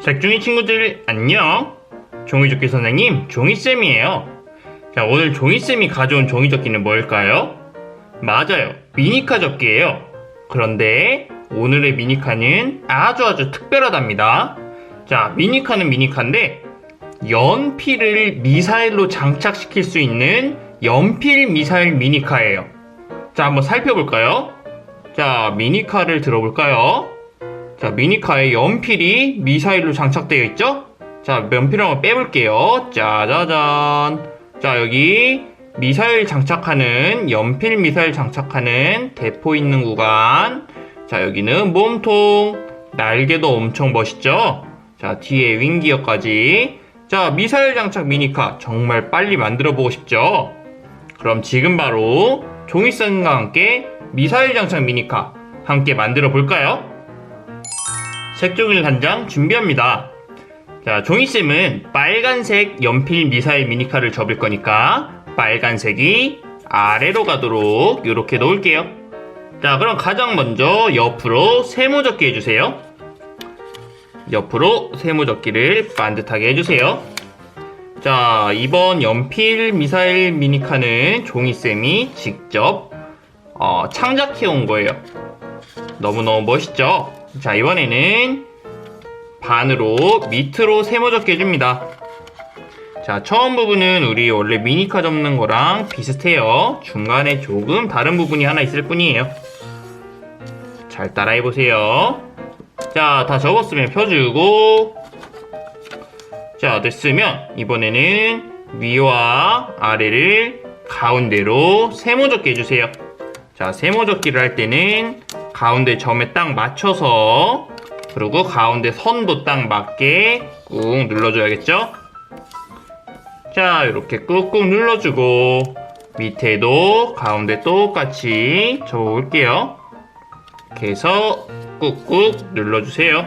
색종이 친구들 안녕 종이접기 선생님 종이쌤이에요 자 오늘 종이쌤이 가져온 종이접기는 뭘까요? 맞아요 미니카 접기예요 그런데 오늘의 미니카는 아주 아주 특별하답니다 자 미니카는 미니카인데 연필을 미사일로 장착시킬 수 있는 연필 미사일 미니카예요 자 한번 살펴볼까요? 자 미니카를 들어볼까요? 자, 미니카에 연필이 미사일로 장착되어 있죠? 자, 연필 한번 빼볼게요. 짜자잔. 자, 여기 미사일 장착하는, 연필 미사일 장착하는 대포 있는 구간. 자, 여기는 몸통. 날개도 엄청 멋있죠? 자, 뒤에 윙기어까지. 자, 미사일 장착 미니카 정말 빨리 만들어 보고 싶죠? 그럼 지금 바로 종이선과 함께 미사일 장착 미니카 함께 만들어 볼까요? 색종이를 한장 준비합니다. 자, 종이쌤은 빨간색 연필 미사일 미니카를 접을 거니까 빨간색이 아래로 가도록 이렇게 놓을게요. 자, 그럼 가장 먼저 옆으로 세모 접기 해주세요. 옆으로 세모 접기를 반듯하게 해주세요. 자, 이번 연필 미사일 미니카는 종이쌤이 직접 어, 창작해 온 거예요. 너무너무 멋있죠? 자, 이번에는 반으로 밑으로 세모접기 해줍니다. 자, 처음 부분은 우리 원래 미니카 접는 거랑 비슷해요. 중간에 조금 다른 부분이 하나 있을 뿐이에요. 잘 따라해보세요. 자, 다 접었으면 펴주고, 자, 됐으면 이번에는 위와 아래를 가운데로 세모접기 해주세요. 자, 세모접기를 할 때는 가운데 점에 딱 맞춰서 그리고 가운데 선도 딱 맞게 꾹 눌러줘야겠죠? 자, 이렇게 꾹꾹 눌러주고 밑에도 가운데 똑같이 접어볼게요. 이렇게 해서 꾹꾹 눌러주세요.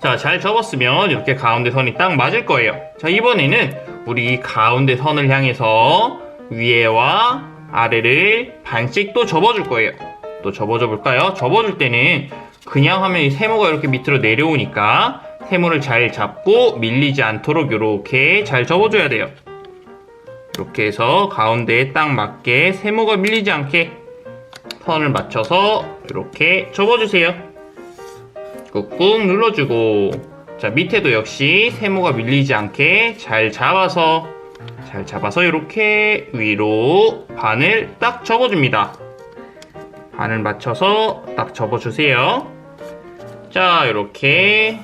자, 잘 접었으면 이렇게 가운데 선이 딱 맞을 거예요. 자, 이번에는 우리 가운데 선을 향해서 위에와 아래를 반씩 또 접어줄 거예요. 또 접어줘 볼까요? 접어줄 때는 그냥 하면 이 세모가 이렇게 밑으로 내려오니까 세모를 잘 잡고 밀리지 않도록 이렇게 잘 접어줘야 돼요. 이렇게 해서 가운데에 딱 맞게 세모가 밀리지 않게 선을 맞춰서 이렇게 접어주세요. 꾹꾹 눌러주고 자 밑에도 역시 세모가 밀리지 않게 잘 잡아서 잘 잡아서 이렇게 위로 반을 딱 접어줍니다. 반을 맞춰서 딱 접어주세요. 자, 이렇게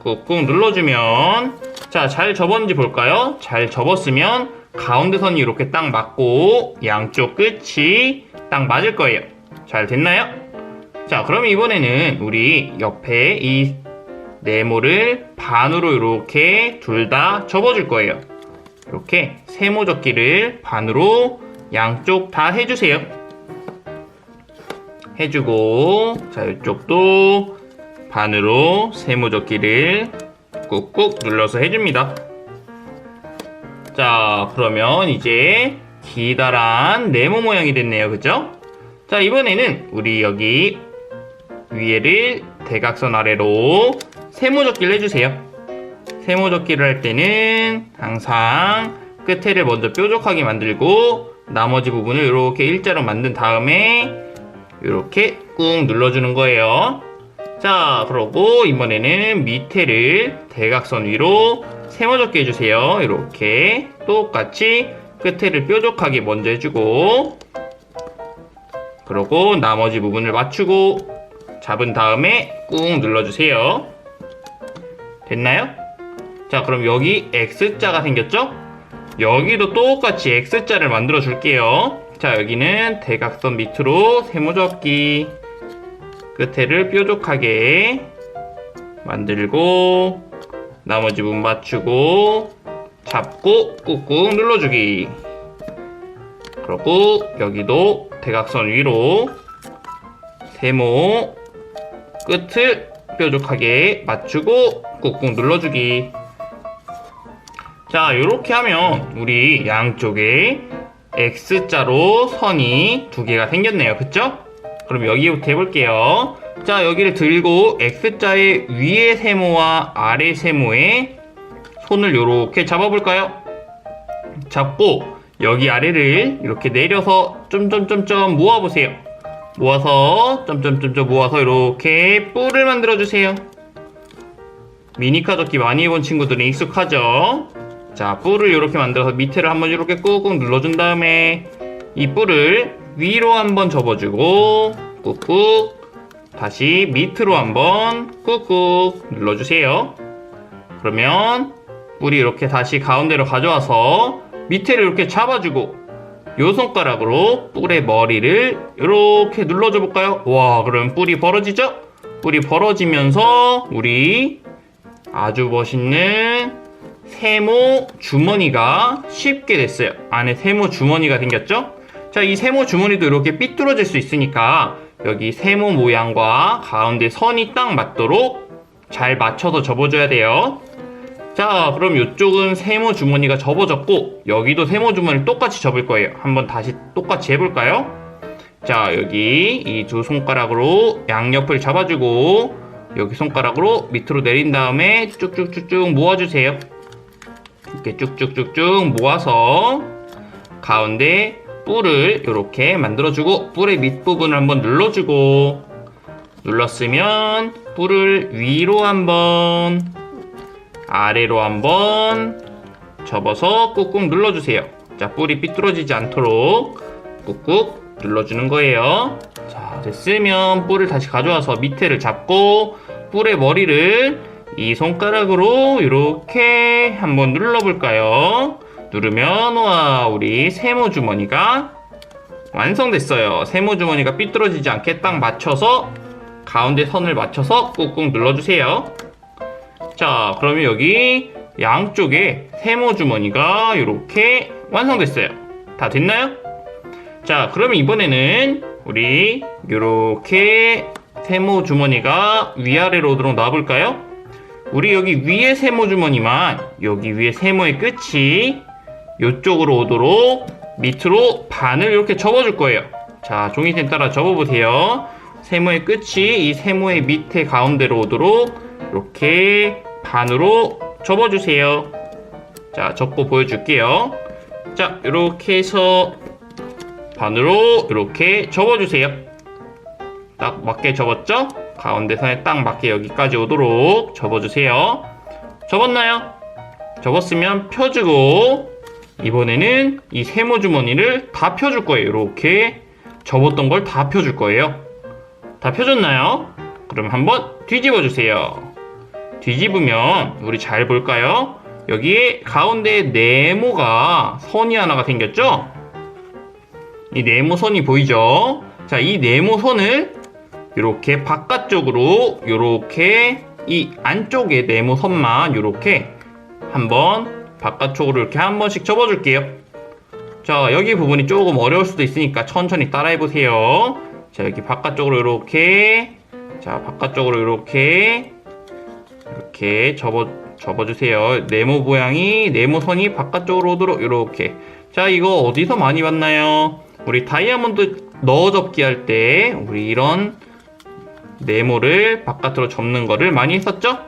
꾹꾹 눌러주면 자, 잘 접었는지 볼까요? 잘 접었으면 가운데 선이 이렇게 딱 맞고 양쪽 끝이 딱 맞을 거예요. 잘 됐나요? 자, 그럼 이번에는 우리 옆에 이 네모를 반으로 이렇게 둘 다 접어줄 거예요. 이렇게 세모 접기를 반으로 양쪽 다 해주세요. 해주고 자 이쪽도 반으로 세모접기를 꾹꾹 눌러서 해줍니다. 자 그러면 이제 기다란 네모 모양이 됐네요. 그죠? 자 이번에는 우리 여기 위에를 대각선 아래로 세모접기를 해주세요. 세모접기를 할 때는 항상 끝에를 먼저 뾰족하게 만들고 나머지 부분을 이렇게 일자로 만든 다음에 이렇게 꾹 눌러주는 거예요. 자, 그러고 이번에는 밑에를 대각선 위로 세모접기 해주세요. 이렇게 똑같이 끝에를 뾰족하게 먼저 해주고 그러고 나머지 부분을 맞추고 잡은 다음에 꾹 눌러주세요. 됐나요? 자, 그럼 여기 X자가 생겼죠? 여기도 똑같이 X자를 만들어 줄게요. 자, 여기는 대각선 밑으로 세모접기 끝에를 뾰족하게 만들고 나머지 부분 맞추고 잡고 꾹꾹 눌러주기. 그리고 여기도 대각선 위로 세모 끝을 뾰족하게 맞추고 꾹꾹 눌러주기. 자 이렇게 하면 우리 양쪽에 X자로 선이 두 개가 생겼네요 그쵸? 그럼 여기부터 해볼게요 자, 여기를 들고 X자의 위의 세모와 아래 세모에 손을 이렇게 잡아볼까요? 잡고 여기 아래를 이렇게 내려서 점점점점 모아보세요. 모아서 점점점점 모아서 이렇게 뿔을 만들어 주세요. 미니카 접기 많이 해본 친구들은 익숙하죠? 자, 뿔을 이렇게 만들어서 밑에를 한번 이렇게 꾹꾹 눌러준 다음에 이 뿔을 위로 한번 접어주고 꾹꾹 다시 밑으로 한번 꾹꾹 눌러주세요. 그러면 뿔이 이렇게 다시 가운데로 가져와서 밑에를 이렇게 잡아주고 요 손가락으로 뿔의 머리를 이렇게 눌러줘 볼까요? 와, 그럼 뿔이 벌어지죠? 뿔이 벌어지면서 우리 아주 멋있는 세모 주머니가 쉽게 됐어요. 안에 세모 주머니가 생겼죠? 자, 이 세모 주머니도 이렇게 삐뚤어질 수 있으니까 여기 세모 모양과 가운데 선이 딱 맞도록 잘 맞춰서 접어줘야 돼요. 자, 그럼 이쪽은 세모 주머니가 접어졌고 여기도 세모 주머니 똑같이 접을 거예요. 한번 다시 똑같이 해볼까요? 자, 여기 이 두 손가락으로 양옆을 잡아주고 여기 손가락으로 밑으로 내린 다음에 쭉쭉쭉쭉 모아주세요. 이렇게 쭉쭉쭉쭉 모아서 가운데 뿔을 이렇게 만들어주고 뿔의 밑부분을 한번 눌러주고 눌렀으면 뿔을 위로 한번 아래로 한번 접어서 꾹꾹 눌러주세요. 자, 뿔이 삐뚤어지지 않도록 꾹꾹 눌러주는 거예요. 자, 됐으면 뿔을 다시 가져와서 밑에를 잡고 뿔의 머리를 이 손가락으로 이렇게 한번 눌러볼까요? 누르면 와 우리 세모 주머니가 완성됐어요. 세모 주머니가 삐뚤어지지 않게 딱 맞춰서 가운데 선을 맞춰서 꾹꾹 눌러주세요. 자, 그러면 여기 양쪽에 세모 주머니가 이렇게 완성됐어요. 다 됐나요? 자, 그러면 이번에는 우리 이렇게 세모 주머니가 위아래로 오도록 놔볼까요? 우리 여기 위에 세모 주머니만 여기 위에 세모의 끝이 이쪽으로 오도록 밑으로 반을 이렇게 접어줄 거예요. 자, 종이펜 따라 접어보세요. 세모의 끝이 이 세모의 밑에 가운데로 오도록 이렇게 반으로 접어주세요. 자, 접고 보여줄게요. 자, 이렇게 해서 반으로 이렇게 접어주세요. 딱 맞게 접었죠? 가운데 선에 딱 맞게 여기까지 오도록 접어주세요. 접었나요? 접었으면 펴주고 이번에는 이 세모 주머니를 다 펴줄 거예요. 이렇게 접었던 걸 다 펴줄 거예요. 다 펴졌나요? 그럼 한번 뒤집어 주세요. 뒤집으면 우리 잘 볼까요? 여기에 가운데 네모가 선이 하나가 생겼죠? 이 네모 선이 보이죠? 자, 이 네모 선을 이렇게 바깥쪽으로 이렇게 이 안쪽에 네모 선만 이렇게 한번 바깥쪽으로 이렇게 한 번씩 접어줄게요. 자, 여기 부분이 조금 어려울 수도 있으니까 천천히 따라해 보세요. 자, 여기 바깥쪽으로 이렇게 자, 바깥쪽으로 이렇게 이렇게 접어 접어주세요. 네모 모양이 네모 선이 바깥쪽으로 오도록 이렇게. 자, 이거 어디서 많이 봤나요? 우리 다이아몬드 넣어 접기 할 때 우리 이런 네모를 바깥으로 접는 거를 많이 했었죠?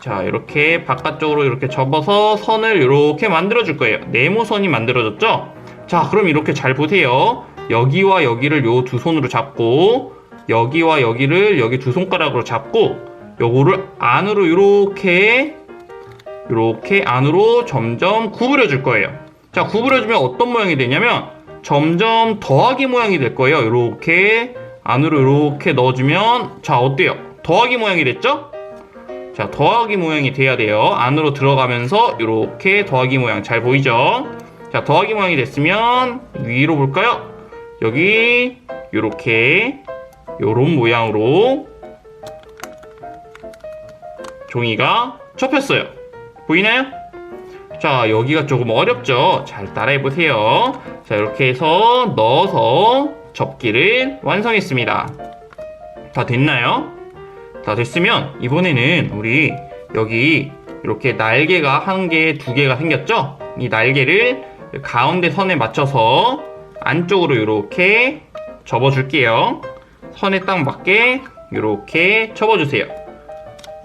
자, 이렇게 바깥쪽으로 이렇게 접어서 선을 이렇게 만들어 줄 거예요. 네모선이 만들어졌죠? 자, 그럼 이렇게 잘 보세요. 여기와 여기를 요 두 손으로 잡고 여기와 여기를 여기 두 손가락으로 잡고 요거를 안으로 이렇게 이렇게 안으로 점점 구부려 줄 거예요. 자, 구부려 주면 어떤 모양이 되냐면 점점 더하기 모양이 될 거예요. 이렇게 안으로 이렇게 넣어주면 자 어때요? 더하기 모양이 됐죠? 자 더하기 모양이 돼야 돼요. 안으로 들어가면서 이렇게 더하기 모양 잘 보이죠? 자 더하기 모양이 됐으면 위로 볼까요? 여기 이렇게 요런 모양으로 종이가 접혔어요. 보이나요? 자, 여기가 조금 어렵죠? 잘 따라해 보세요. 자, 이렇게 해서 넣어서 접기를 완성했습니다. 다 됐나요? 다 됐으면 이번에는 우리 여기 이렇게 날개가 한 개, 두 개가 생겼죠? 이 날개를 가운데 선에 맞춰서 안쪽으로 이렇게 접어줄게요. 선에 딱 맞게 이렇게 접어주세요.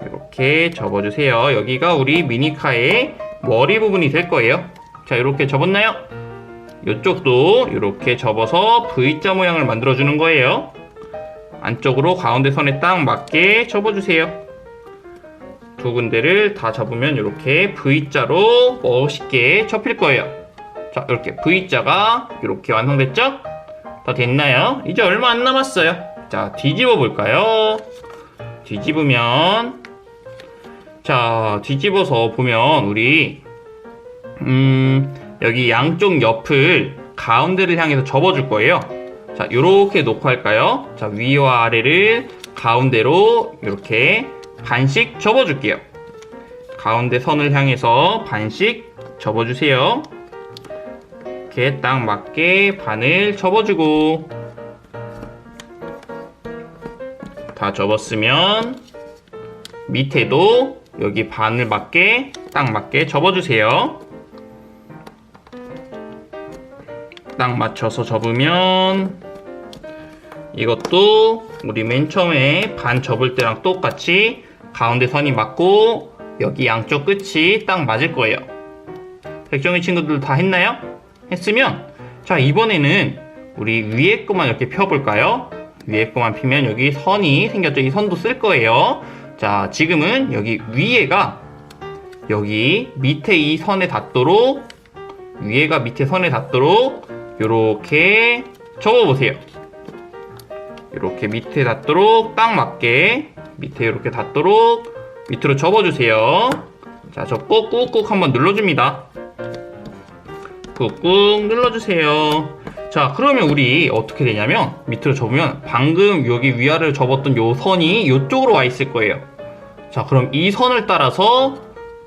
이렇게 접어주세요. 여기가 우리 미니카의 머리 부분이 될 거예요. 자, 이렇게 접었나요? 이쪽도 이렇게 접어서 V자 모양을 만들어주는 거예요. 안쪽으로 가운데 선에 딱 맞게 접어주세요. 두 군데를 다 접으면 이렇게 V자로 멋있게 접힐 거예요. 자, 이렇게 V자가 이렇게 완성됐죠? 다 됐나요? 이제 얼마 안 남았어요. 자, 뒤집어 볼까요? 뒤집으면 자, 뒤집어서 보면 우리 음, 여기 양쪽 옆을 가운데를 향해서 접어줄 거예요. 자, 요렇게 놓고 할까요? 자, 위와 아래를 가운데로 이렇게 반씩 접어줄게요. 가운데 선을 향해서 반씩 접어주세요. 이렇게 딱 맞게 반을 접어주고 다 접었으면 밑에도 여기 반을 맞게 딱 맞게 접어주세요. 딱 맞춰서 접으면 이것도 우리 맨 처음에 반 접을 때랑 똑같이 가운데 선이 맞고 여기 양쪽 끝이 딱 맞을 거예요. 백종이 친구들 다 했나요? 했으면 자 이번에는 우리 위에 것만 이렇게 펴볼까요? 위에 것만 피면 여기 선이 생겼죠? 이 선도 쓸 거예요. 자 지금은 여기 위에가 여기 밑에 이 선에 닿도록 위에가 밑에 선에 닿도록 이렇게 접어보세요. 이렇게 밑에 닿도록 딱 맞게 밑에 이렇게 닿도록 밑으로 접어주세요. 자, 접고 꾹꾹 한번 눌러줍니다. 꾹꾹 눌러주세요. 자, 그러면 우리 어떻게 되냐면 밑으로 접으면 방금 여기 위아래를 접었던 요 선이 이쪽으로 와 있을 거예요. 자, 그럼 이 선을 따라서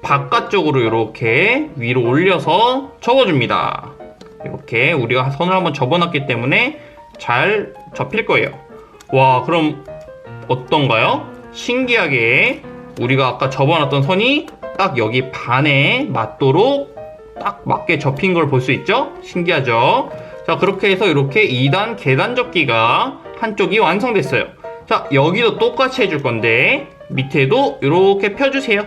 바깥쪽으로 이렇게 위로 올려서 접어줍니다. 이렇게 우리가 선을 한번 접어놨기 때문에 잘 접힐 거예요. 와, 그럼 어떤가요? 신기하게 우리가 아까 접어놨던 선이 딱 여기 반에 맞도록 딱 맞게 접힌 걸 볼 수 있죠? 신기하죠? 자, 그렇게 해서 이렇게 2단 계단 접기가 한쪽이 완성됐어요. 자, 여기도 똑같이 해줄 건데 밑에도 이렇게 펴주세요.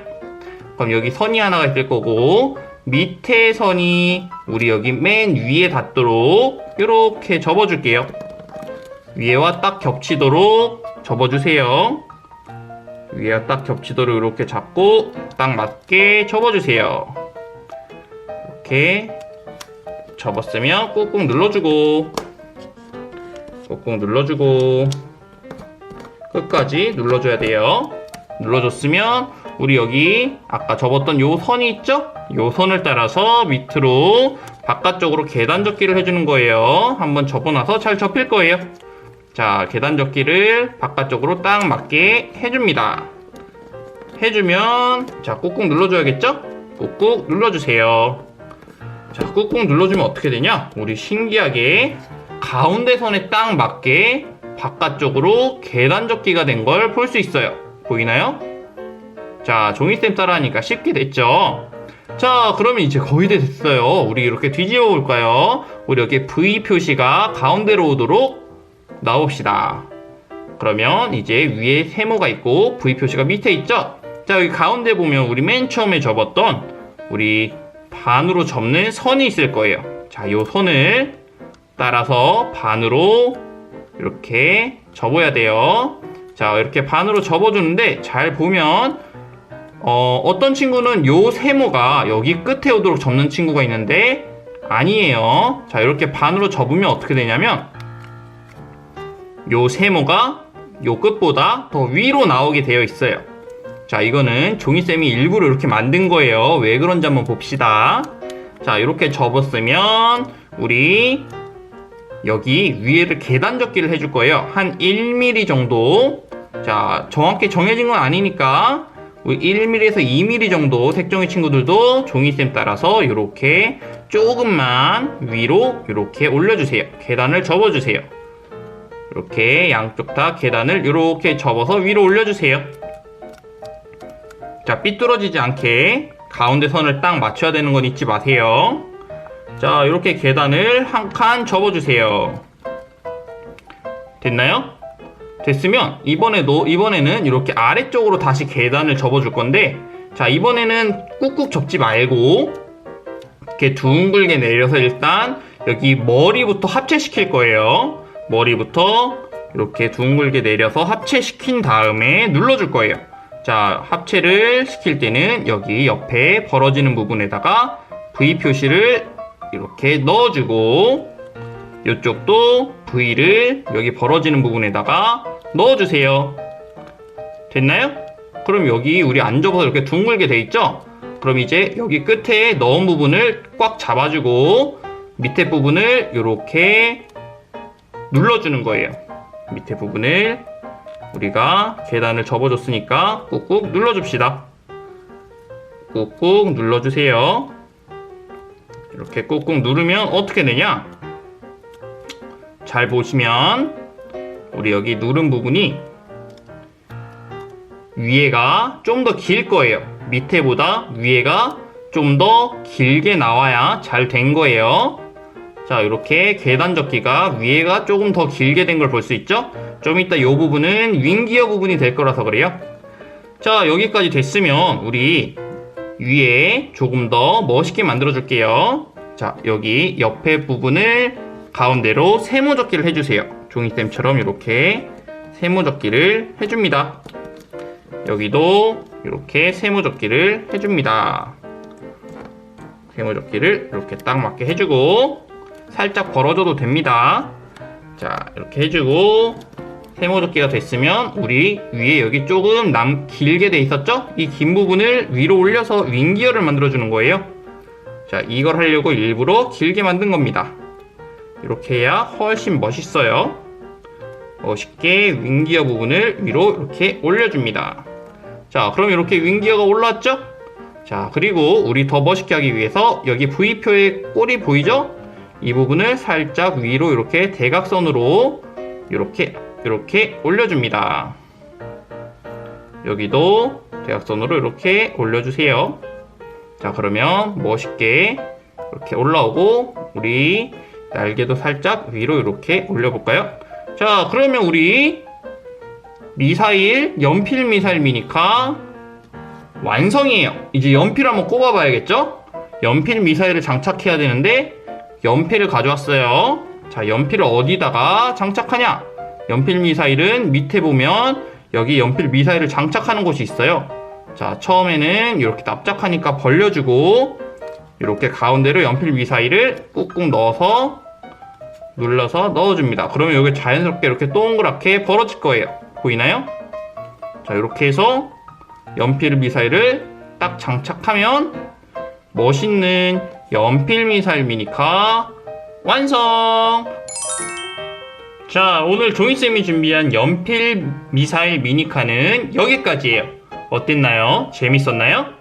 그럼 여기 선이 하나가 있을 거고 밑에 선이 우리 여기 맨 위에 닿도록 이렇게 접어줄게요. 위에와 딱 겹치도록 접어주세요. 위에와 딱 겹치도록 이렇게 잡고 딱 맞게 접어주세요. 이렇게 접었으면 꾹꾹 눌러주고 꾹꾹 눌러주고 끝까지 눌러줘야 돼요. 눌러줬으면 우리 여기 아까 접었던 요 선이 있죠? 요 선을 따라서 밑으로 바깥쪽으로 계단 접기를 해주는 거예요. 한번 접어놔서 잘 접힐 거예요. 자, 계단 접기를 바깥쪽으로 딱 맞게 해줍니다. 해주면 자, 꾹꾹 눌러줘야겠죠? 꾹꾹 눌러주세요. 자, 꾹꾹 눌러주면 어떻게 되냐? 우리 신기하게 가운데 선에 딱 맞게 바깥쪽으로 계단 접기가 된 걸 볼 수 있어요. 보이나요? 자, 종이쌤 따라하니까 쉽게 됐죠? 자, 그러면 이제 거의 다 됐어요. 우리 이렇게 뒤집어 볼까요? 우리 여기 V 표시가 가운데로 오도록 나옵시다. 그러면 이제 위에 세모가 있고 V 표시가 밑에 있죠? 자, 여기 가운데 보면 우리 맨 처음에 접었던 우리 반으로 접는 선이 있을 거예요. 자, 요 선을 따라서 반으로 이렇게 접어야 돼요. 자, 이렇게 반으로 접어주는데 잘 보면 어, 어떤 친구는 요 세모가 여기 끝에 오도록 접는 친구가 있는데 아니에요. 자, 이렇게 반으로 접으면 어떻게 되냐면 요 세모가 요 끝보다 더 위로 나오게 되어 있어요. 자, 이거는 종이쌤이 일부러 이렇게 만든 거예요. 왜 그런지 한번 봅시다. 자, 이렇게 접었으면 우리 여기 위에를 계단 접기를 해줄 거예요. 한 1mm 정도. 자, 정확히 정해진 건 아니니까 1mm에서 2mm 정도 색종이 친구들도 종이쌤 따라서 이렇게 조금만 위로 이렇게 올려주세요. 계단을 접어주세요. 이렇게 양쪽 다 계단을 이렇게 접어서 위로 올려주세요. 자, 삐뚤어지지 않게 가운데 선을 딱 맞춰야 되는 건 잊지 마세요. 자, 이렇게 계단을 한 칸 접어주세요. 됐나요? 됐으면 이번에도 이번에는 이렇게 아래쪽으로 다시 계단을 접어줄 건데 자 이번에는 꾹꾹 접지 말고 이렇게 둥글게 내려서 일단 여기 머리부터 합체시킬 거예요. 머리부터 이렇게 둥글게 내려서 합체시킨 다음에 눌러줄 거예요. 자, 합체를 시킬 때는 여기 옆에 벌어지는 부분에다가 V 표시를 이렇게 넣어주고 이쪽도 V를 여기 벌어지는 부분에다가 넣어주세요. 됐나요? 그럼 여기 우리 안 접어서 이렇게 둥글게 돼 있죠? 그럼 이제 여기 끝에 넣은 부분을 꽉 잡아주고 밑에 부분을 이렇게 눌러주는 거예요. 밑에 부분을 우리가 계단을 접어줬으니까 꾹꾹 눌러줍시다. 꾹꾹 눌러주세요. 이렇게 꾹꾹 누르면 어떻게 되냐? 잘 보시면 우리 여기 누른 부분이 위에가 좀 더 길 거예요. 밑에보다 위에가 좀 더 길게 나와야 잘 된 거예요. 자, 이렇게 계단 접기가 위에가 조금 더 길게 된 걸 볼 수 있죠? 좀 이따 이 부분은 윙기어 부분이 될 거라서 그래요. 자, 여기까지 됐으면 우리 위에 조금 더 멋있게 만들어 줄게요. 자, 여기 옆에 부분을 가운데로 세모접기를 해주세요. 종이쌤처럼 이렇게 세모접기를 해줍니다. 여기도 이렇게 세모접기를 해줍니다. 세모접기를 이렇게 딱 맞게 해주고 살짝 벌어줘도 됩니다. 자 이렇게 해주고 세모접기가 됐으면 우리 위에 여기 조금 남 길게 돼 있었죠? 이 긴 부분을 위로 올려서 윙기어를 만들어주는 거예요. 자 이걸 하려고 일부러 길게 만든 겁니다. 이렇게 해야 훨씬 멋있어요. 멋있게 윙기어 부분을 위로 이렇게 올려줍니다. 자, 그럼 이렇게 윙기어가 올라왔죠? 자, 그리고 우리 더 멋있게 하기 위해서 여기 V표의 꼬리 보이죠? 이 부분을 살짝 위로 이렇게 대각선으로 이렇게 이렇게 올려줍니다. 여기도 대각선으로 이렇게 올려주세요. 자, 그러면 멋있게 이렇게 올라오고 우리 날개도 살짝 위로 이렇게 올려볼까요? 자, 그러면 우리 미사일, 연필 미사일 미니카 완성이에요. 이제 연필 한번 꼽아봐야겠죠? 연필 미사일을 장착해야 되는데 연필을 가져왔어요. 자, 연필을 어디다가 장착하냐? 연필 미사일은 밑에 보면 여기 연필 미사일을 장착하는 곳이 있어요. 자, 처음에는 이렇게 납작하니까 벌려주고 이렇게 가운데로 연필 미사일을 꾹꾹 넣어서 눌러서 넣어줍니다. 그러면 여기 자연스럽게 이렇게 동그랗게 벌어질 거예요. 보이나요? 자, 이렇게 해서 연필 미사일을 딱 장착하면 멋있는 연필 미사일 미니카 완성! 자, 오늘 종이쌤이 준비한 연필 미사일 미니카는 여기까지예요. 어땠나요? 재밌었나요?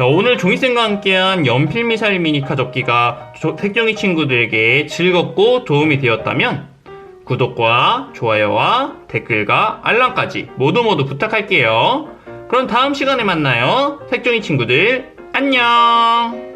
자, 오늘 종이쌤과 함께한 연필 미사일 미니카 접기가 조- 색종이 친구들에게 즐겁고 도움이 되었다면 구독과 좋아요와 댓글과 알람까지 모두 모두 부탁할게요. 그럼 다음 시간에 만나요. 색종이 친구들 안녕!